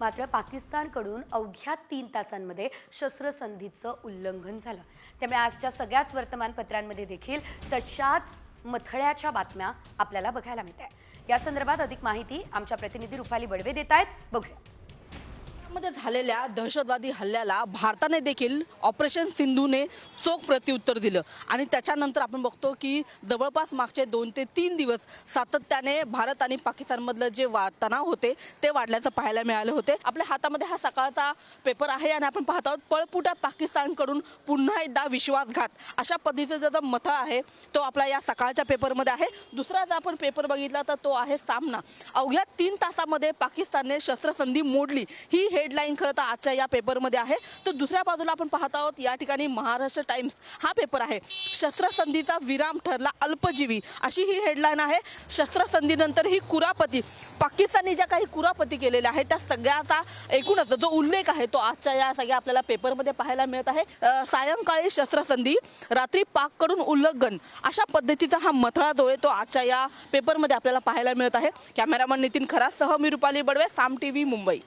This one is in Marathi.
मात्र पाकिस्तानकडून अवघ्या तीन तासांमध्ये शस्त्रसंधीचं उल्लंघन झालं. त्यामुळे आजच्या सगळ्याच वर्तमानपत्रांमध्ये देखील तशाच मथळ्याच्या बातम्या आपल्याला बघायला मिळत आहे या संदर्भात अधिक माहिती आमच्या प्रतिनिधी रुपाली बडवे देत आहेत. बघूया. इराकमध्ये झालेल्या दहशतवादी हल्ल्याला भारताने देखील ऑपरेशन सिंधूने चोख प्रत्युत्तर दिलं. आणि त्याच्यानंतर आपण बघतो की जवळपास मागचे दोन ते तीन दिवस सातत्याने भारत आणि पाकिस्तानमधलं जे वा तणाव होते ते वाढल्याचं पाहायला मिळाले होते. आपल्या हातामध्ये हा सकाळचा पेपर आहे आणि आपण पाहत आहोत पळपुटा पाकिस्तानकडून पुन्हा एकदा विश्वासघात. अशा पद्धतीचा जो मथळा आहे तो आपला या सकाळच्या पेपरमध्ये आहे. दुसरा जर आपण पेपर बघितला तर तो आहे सामना. अवघ्या तीन तासामध्ये पाकिस्तानने शस्त्रसंधी मोडली. ही हे हेडलाईन खरं तर आजच्या या पेपरमध्ये आहे. तर दुसऱ्या बाजूला आपण पाहत आहोत या ठिकाणी महाराष्ट्र टाइम्स हा पेपर आहे. शस्त्रसंधीचा विराम ठरला अल्पजीवी अशी ही हेडलाईन आहे. शस्त्रसंधीनंतर ही कुरापती पाकिस्तानी ज्या काही कुरापती केलेल्या आहेत त्या सगळ्याचा एकूणच जो उल्लेख आहे तो आजच्या या सगळ्या आपल्याला पेपरमध्ये पाहायला मिळत आहे. सायंकाळी शस्त्रसंधी रात्री पाककडून उल्लंघन अशा पद्धतीचा हा मथळा जो आहे तो आजच्या या पेपरमध्ये आपल्याला पाहायला मिळत आहे. कॅमेरामन नितीन खरासह मी रुपाली बडवे साम टी व्ही मुंबई.